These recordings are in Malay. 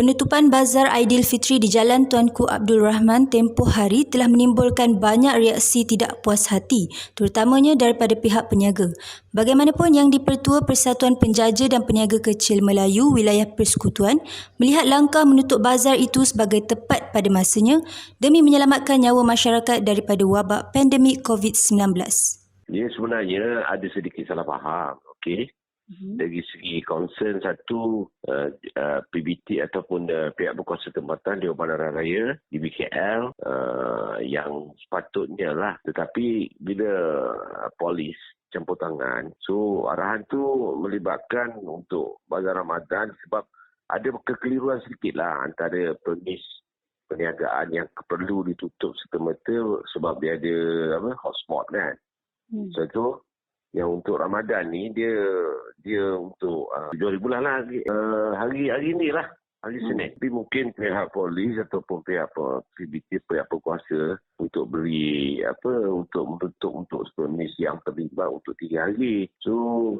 Penutupan Bazar Aidilfitri di Jalan Tuanku Abdul Rahman tempoh hari telah menimbulkan banyak reaksi tidak puas hati, terutamanya daripada pihak peniaga. Bagaimanapun yang dipertua Persatuan Penjaja dan Peniaga Kecil Melayu Wilayah Persekutuan melihat langkah menutup bazar itu sebagai tepat pada masanya demi menyelamatkan nyawa masyarakat daripada wabak pandemik COVID-19. Dia sebenarnya ada sedikit salah faham. Okey hmm dari segi concern satu uh, uh, PBT ataupun uh, pihak berkuasa tempatan di Bandar Raya di BKL uh, yang sepatutnya lah tetapi bila uh, polis campur tangan so arahan tu melibatkan untuk bazar Ramadan sebab ada kekeliruan sedikit lah antara permis perniagaan yang perlu ditutup serta-merta sebab dia ada apa hotspot kan. Hmm. So tu yang untuk Ramadan ni dia dia untuk uh, 2000 bulan lah. Uh, hari hari ni lah hari hmm. Senin. Tapi mungkin pihak polis ataupun pihak PBT, pihak berkuasa untuk beri apa untuk menutup untuk sepenuhnya yang terlibat untuk tiga hari. So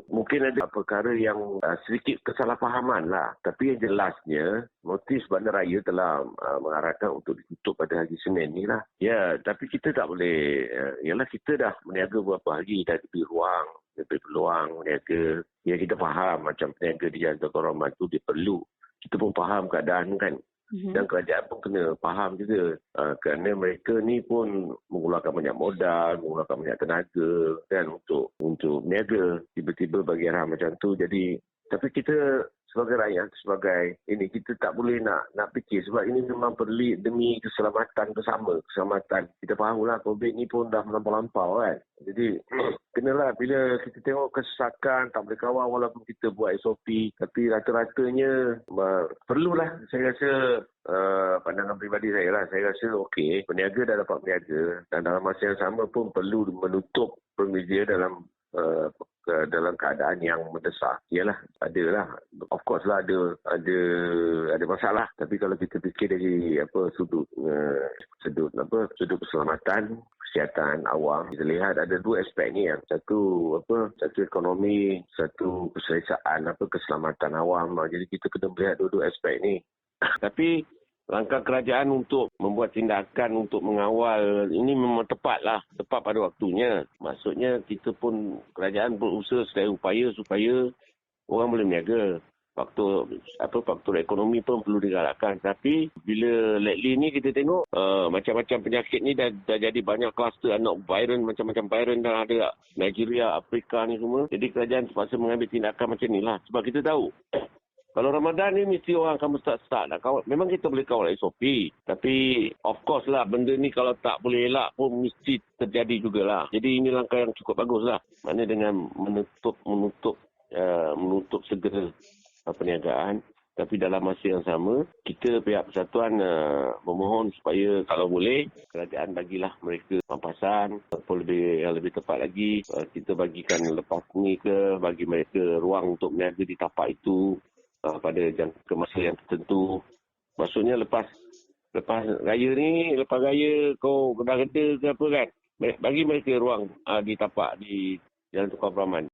mungkin ada perkara yang uh, sedikit kesalahpahaman lah. Tapi yang jelasnya notis bandar raya telah uh, mengarahkan untuk ditutup pada hari Senin ni lah. Ya, tapi kita tak boleh. Uh, yalah kita dah meniaga beberapa hari dah diberi ruang diberi peluang meniaga. Ya kita faham macam peniaga di Jalan Tuan Rahman tu dia perlu kita pun faham keadaan kan. Mm-hmm. Dan kerajaan pun kena faham juga. Uh, kerana mereka ni pun mengeluarkan banyak modal, mengeluarkan banyak tenaga kan untuk untuk niaga. Tiba-tiba bagi arah macam tu. Jadi, tapi kita sebagai rakyat, sebagai ini kita tak boleh nak nak fikir sebab ini memang perlu demi keselamatan bersama, keselamatan. Kita fahamlah COVID ni pun dah melampau-lampau kan. Jadi kenalah bila kita tengok kesesakan tak boleh kawal walaupun kita buat SOP tapi rata-ratanya perlulah saya rasa uh, pandangan pribadi saya lah saya rasa okey peniaga dah dapat peniaga dan dalam masa yang sama pun perlu menutup permedia dalam uh, dalam keadaan yang mendesak. Iyalah, ada lah. Of course lah ada ada ada masalah. Tapi kalau kita fikir dari apa sudut uh, sudut apa sudut keselamatan kesihatan awam kita lihat ada dua aspek ni yang satu apa satu ekonomi satu keselesaan apa keselamatan awam jadi kita kena melihat dua-dua aspek ni tapi langkah kerajaan untuk membuat tindakan untuk mengawal ini memang tepatlah tepat pada waktunya. Maksudnya kita pun kerajaan berusaha sedaya upaya supaya orang boleh berniaga faktor apa faktor ekonomi pun perlu digalakkan. Tapi bila lately ni kita tengok uh, macam-macam penyakit ni dah, dah jadi banyak kluster anak viren macam-macam viren dah ada. Nigeria Afrika ni semua. Jadi kerajaan terpaksa mengambil tindakan macam ni lah. Sebab kita tahu kalau Ramadan ni mesti orang akan start-start nak kawal. Memang kita boleh kawal SOP. Tapi of course lah benda ni kalau tak boleh elak pun mesti terjadi jugalah. Jadi ini langkah yang cukup bagus lah. Maknanya dengan menutup menutup uh, menutup segera uh, perniagaan. Tapi dalam masa yang sama, kita pihak persatuan uh, memohon supaya kalau boleh, kerajaan bagilah mereka pampasan. Atau lebih, yang lebih tepat lagi, uh, kita bagikan lepas ni ke, bagi mereka ruang untuk berniaga di tapak itu uh, pada jangka masa yang tertentu. Maksudnya lepas lepas raya ni, lepas raya kau kena reda ke apa kan. Bagi mereka ruang uh, di tapak di Jalan Tukar Praman.